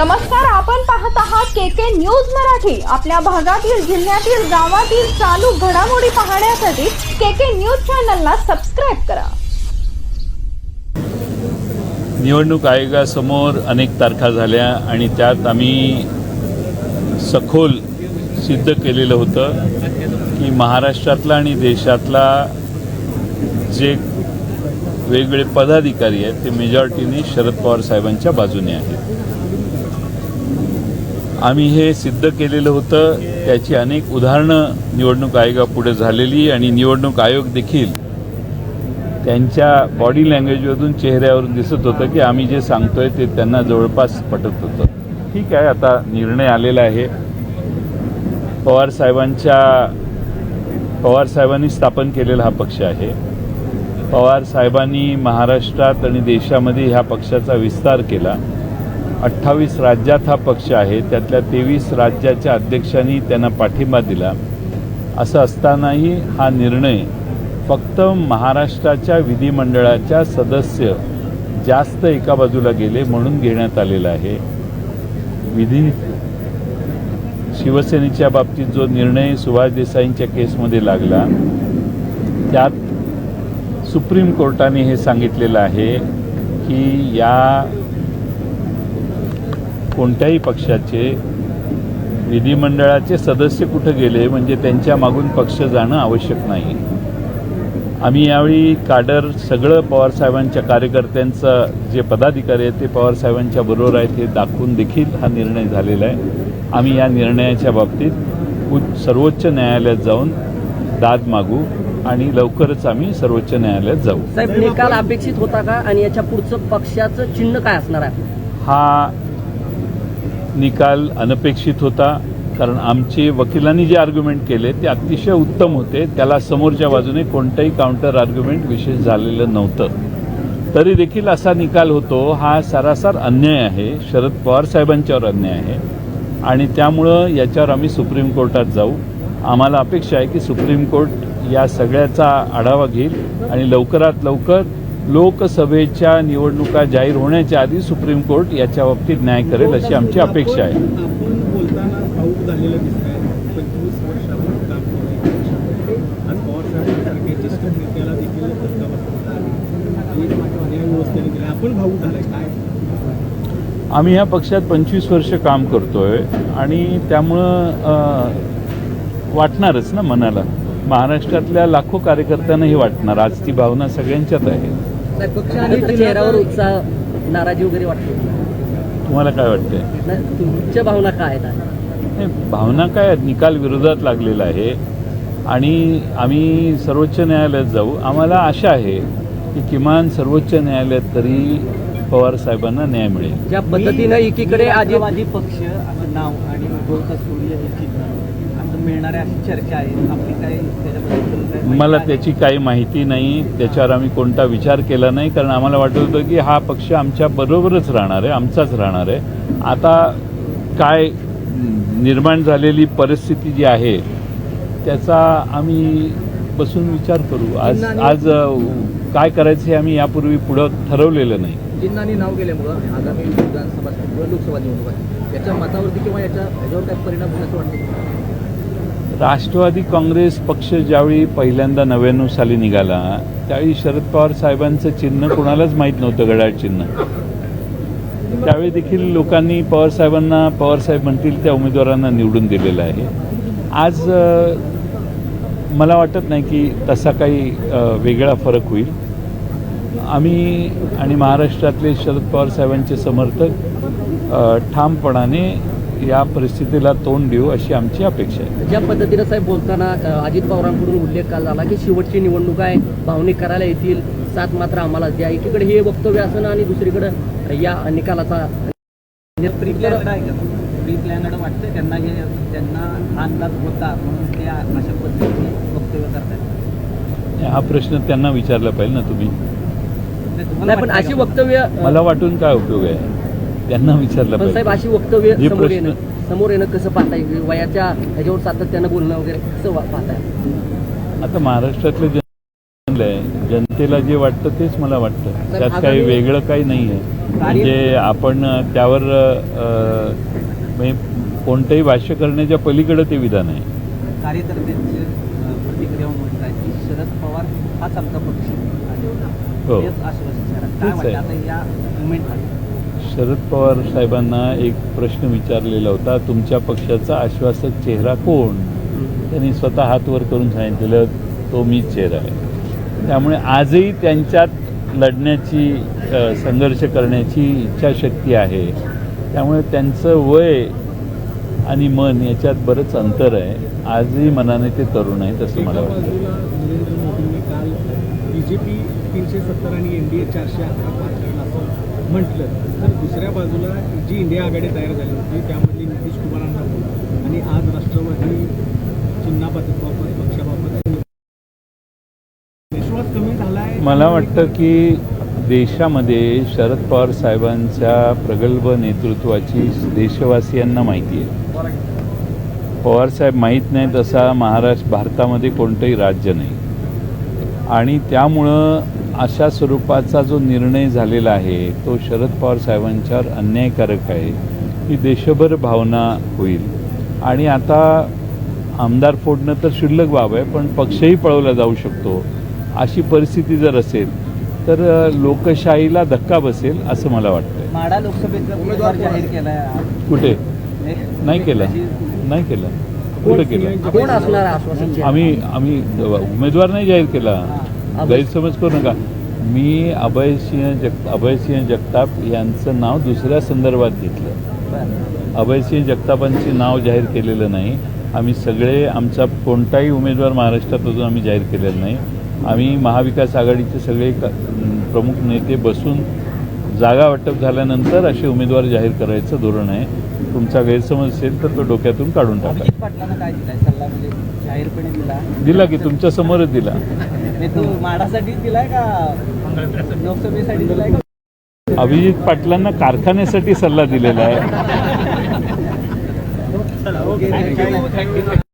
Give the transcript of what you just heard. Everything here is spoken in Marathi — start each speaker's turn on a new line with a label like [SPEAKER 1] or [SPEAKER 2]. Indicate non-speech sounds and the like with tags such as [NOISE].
[SPEAKER 1] नमस्कार आपण पाहत आहात के के न्यूज मराठी. आपल्या भागातील जिल्ह्यातील गावातील चालू घडामोडी पाहण्यासाठी के के न्यूज चॅनलला सबस्क्राईब करा.
[SPEAKER 2] निवडणूक आयोगासमोर अनेक तारखा झाल्या आणि त्यात आम्ही सखोल सिद्ध केलेलं होतं की महाराष्ट्रातला आणि देशातला जे वेगवेगळे पदाधिकारी आहेत ते मेजॉरिटीने शरद पवार साहेबांच्या बाजूने आहेत. आम्ही हे सिद्ध केलेलं होतं. त्याची अनेक उदाहरणं निवडणूक आयोगापुढे झालेली आणि निवडणूक आयोग देखील त्यांच्या बॉडी लँग्वेजमधून चेहऱ्यावरून दिसत होतं की आम्ही जे सांगतोय ते त्यांना जवळपास पटत होतं. ठीक आहे आता निर्णय आलेला आहे. पवार साहेबांच्या पवार साहेबांनी स्थापन केलेला हा पक्ष आहे. पवार साहेबांनी महाराष्ट्रात आणि देशामध्ये ह्या पक्षाचा विस्तार केला. अठ्ठावीस राज्यात हा पक्ष आहे. त्यातल्या तेवीस राज्याच्या अध्यक्षांनी त्यांना पाठिंबा दिला. असं असतानाही हा निर्णय फक्त महाराष्ट्राच्या विधिमंडळाच्या सदस्य जास्त एका बाजूला गेले म्हणून घेण्यात आलेला आहे. विधी शिवसेनेच्या बाबतीत जो निर्णय सुभाष देसाईंच्या केसमध्ये लागला त्यात सुप्रीम कोर्टाने हे सांगितलेलं आहे की या कोणत्याही पक्षाचे विधिमंडळाचे सदस्य कुठं गेले म्हणजे त्यांच्या मागून पक्ष जाणं आवश्यक नाही. आम्ही यावेळी काडर सगळं पवारसाहेबांच्या कार्यकर्त्यांचं जे पदाधिकारी आहेत ते पवारसाहेबांच्या बरोबर आहेत हे दाखवून देखील हा निर्णय झालेला आहे. आम्ही या निर्णयाच्या बाबतीत उच्च सर्वोच्च न्यायालयात जाऊन दाद मागू आणि लवकरच आम्ही सर्वोच्च न्यायालयात जाऊ.
[SPEAKER 3] साहेब निकाल अपेक्षित होता का? आणि याच्या पुढचं पक्षाचं चिन्ह काय असणार आहे?
[SPEAKER 2] हा निकाल अनपेक्षित होता कारण आमचे वकिलांनी जे आर्ग्युमेंट केले ते अतिशय उत्तम होते. त्याला समोरच्या बाजूने कोणतंही काउंटर आर्ग्युमेंट विशेष झालेलं नव्हतं. तरी देखील असा निकाल होतो. हा सरासर अन्याय आहे. शरद पवार साहेबांच्यावर अन्याय आहे. आणि त्यामुळं याच्यावर आम्ही सुप्रीम कोर्टात जाऊ. आम्हाला अपेक्षा आहे की सुप्रीम कोर्ट या सगळ्याचा आढावा घेईल आणि लवकरात लवकर लोकसभेच्या निवडणुका जाहीर होण्याच्या आधी सुप्रीम कोर्ट याच्या बाबतीत न्याय करेल अशी आमची अपेक्षा आहे. आम्ही ह्या पक्षात पंचवीस वर्ष काम करतोय आणि त्यामुळं वाटणारच ना मनाला. महाराष्ट्रातल्या लाखो कार्यकर्त्यांना हे वाटणार. आज ती भावना सगळ्यांच्यात आहे.
[SPEAKER 3] पक्षाने चेहऱ्यावर उत्साह नाराजी वगैरे वाटते.
[SPEAKER 2] तुम्हाला काय वाटतंय?
[SPEAKER 3] नाही, तुमच्या भावना काय आहेत?
[SPEAKER 2] नाही, भावना काय आहेत? निकाल विरोधात लागलेला आहे. आणि आम्ही सर्वोच्च न्यायालयात जाऊ. आम्हाला आशा आहे की किमान सर्वोच्च न्यायालयात तरी पवार साहेबांना न्याय मिळेल.
[SPEAKER 3] ज्या पद्धतीनं एकीकडे
[SPEAKER 4] राष्ट्रवादी पक्ष असं नाव आणि हे चिन्ह. असं मिळणाऱ्या अशी चर्चा आहे आपली काय त्याच्याबद्दल काय माहिती
[SPEAKER 2] मला
[SPEAKER 4] आहे?
[SPEAKER 2] त्याची काही माहिती नाही. त्याच्यावर आम्ही कोणता विचार केला नाही. कारण आम्हाला वाटत होतं की हा पक्ष आमच्या बरोबरच राहणार आहे आमचाच राहणार आहे. आता काय निर्माण झालेली परिस्थिती जी आहे त्याचा आम्ही बसून विचार करू. आज आज काय करायचं हे आम्ही यापूर्वी पुढं ठरवलेलं नाही.
[SPEAKER 5] चिन्हांनी नाव गेल्यामुळं आगामी विधानसभा लोकसभा निवडणूक याच्या मतावरती किंवा याच्या ह्याच्यावर काय परिणाम होण्याचं वाटतं?
[SPEAKER 2] राष्ट्रवादी काँग्रेस पक्ष ज्यावेळी पहिल्यांदा नव्याण्णव साली निघाला त्यावेळी शरद पवार साहेबांचं चिन्ह कोणालाच माहीत नव्हतं घड्याळ चिन्ह. त्यावेळी देखील लोकांनी पवार साहेबांना पवार साहेब म्हणतील त्या उमेदवारांना निवडून दिलेलं आहे. आज मला वाटत नाही की तसा काही वेगळा फरक होईल. आम्ही आणि महाराष्ट्रातले शरद पवार साहेबांचे समर्थक ठामपणाने या परिस्थितीला तोंड देऊ अशी आमची अपेक्षा आहे.
[SPEAKER 3] ज्या पद्धतीनं साहेब बोलताना अजित पवारांकडून उल्लेख काल झाला की शेवटची निवडणूक आहे भावनिक करायला येतील सात मात्र आम्हाला द्या. एकीकडे हे वक्तव्य असणं आणि दुसरीकडे या निकालाचा
[SPEAKER 4] प्लॅनड वाटतं त्यांना हे त्यांना अंदाज होता म्हणून ते अशा पद्धतीने वक्तव्य करतात
[SPEAKER 2] प्रश्न त्यांना विचारला पाहिजे ना तुम्ही.
[SPEAKER 3] पण अशी? वक्तव्य
[SPEAKER 2] मला वाटून काय उपयोग आहे? त्यांना विचारलं
[SPEAKER 3] पण साहेब अशी वक्तव्य समोर
[SPEAKER 2] प्रश्न-
[SPEAKER 3] येणं समोर येणं कसं पाहताय वयाच्या ह्याच्यावर सातत्यानं बोलणं वगैरे कसं वा- पाहताय
[SPEAKER 2] आता महाराष्ट्रातले आहे. जनतेला जे वाटतं तेच मला वाटतं त्यात काही
[SPEAKER 3] आगामी-
[SPEAKER 2] वेगळं काही नाही आहे म्हणजे आपण अ, त्यावर अ, म्हणजे कोणतंही भाष्य करण्याच्या पलीकडे ते विधान आहे
[SPEAKER 4] कार्यकर्त्यांची अं, प्रतिक्रिया म्हणत आहे की शरद पवार हाच आमचा पक्ष आहे.
[SPEAKER 2] हो.
[SPEAKER 4] आश्वासन काय
[SPEAKER 2] तेच
[SPEAKER 4] वाटतं
[SPEAKER 2] आहे.
[SPEAKER 4] आता या मुवमेंटमध्ये
[SPEAKER 2] शरद पवार साहेबांना एक प्रश्न विचारलेला होता तुमच्या पक्षाचा आश्वासक चेहरा कोण? त्यांनी स्वतः हात वर करून सांगितलेलं तो मीच चेहरा आहे. त्यामुळे आजही त्यांच्यात लढण्याची संघर्ष करण्याची इच्छाशक्ती आहे. त्यामुळे त्यांचं वय आणि मन याच्यात बरंच अंतर आहे. आजही मनाने ते तरुण आहेत असं मला वाटतं.
[SPEAKER 6] बाजूला नरेंद्र मोदींनी तीनशे सत्तर आणि एनडीए चारशे अकरा म्हटलं तर दुसऱ्या बाजूला जी इंडिया आघाडी तयार झाली होती त्यामधली नितीश कुमारांना आणि आज राष्ट्रवादी चिन्हाबाबत पक्षाबाबत विश्वास कमी झाला आहे
[SPEAKER 2] मला वाटतं की देशामध्ये शरद पवार साहेबांच्या प्रगल्भ नेतृत्वाची देशवासियांना माहिती आहे. पवारसाहेब माहीत नाहीत असा महाराष्ट्र भारतामध्ये कोणतंही राज्य नाही. आणि त्यामुळं अशा स्वरूपाचा जो निर्णय झालेला आहे तो शरद पवार साहेबांच्यावर अन्यायकारक आहे ही देशभर भावना होईल. आणि आता आमदार फोडणं तर क्षुल्लक बाब आहे पण पक्षही पळवला जाऊ शकतो. अशी परिस्थिती जर असेल तर लोकशाहीला धक्का बसेल असं मला वाटतं
[SPEAKER 4] माडा लोकसभेचा उमेदवार जाहीर केलाय आज.
[SPEAKER 2] कुठे? नाही केलं. नाही केलं. कुठं केलं? आम्ही आम्ही उमेदवार नाही जाहीर केला. गैरसमज करू नका. मी अभयसिंह जग अभयसिंह जगताप यांचं नाव दुसऱ्या संदर्भात घेतलं.
[SPEAKER 4] बरं.
[SPEAKER 2] अभयसिंह जगतापांचे नाव जाहीर केलेलं नाही. आम्ही सगळे आमचा कोणताही उमेदवार महाराष्ट्रात अजून आम्ही जाहीर केलेला नाही. आम्ही महाविकास आघाडीचे सगळे क- प्रमुख नेते बसून जागा वाटप झाल्यानंतर असे उमेदवार जाहीर करायचं धोरण आहे. तुमचा गैरसमज असेल तर तो डोक्यातून काढून टाका.
[SPEAKER 4] म्हणजे दिला.
[SPEAKER 2] दिला की तुमच्या समोरच दिला. [LAUGHS] अभिजित पाटलांना कारखान्यासाठी सल्ला दिलेला आहे. [LAUGHS]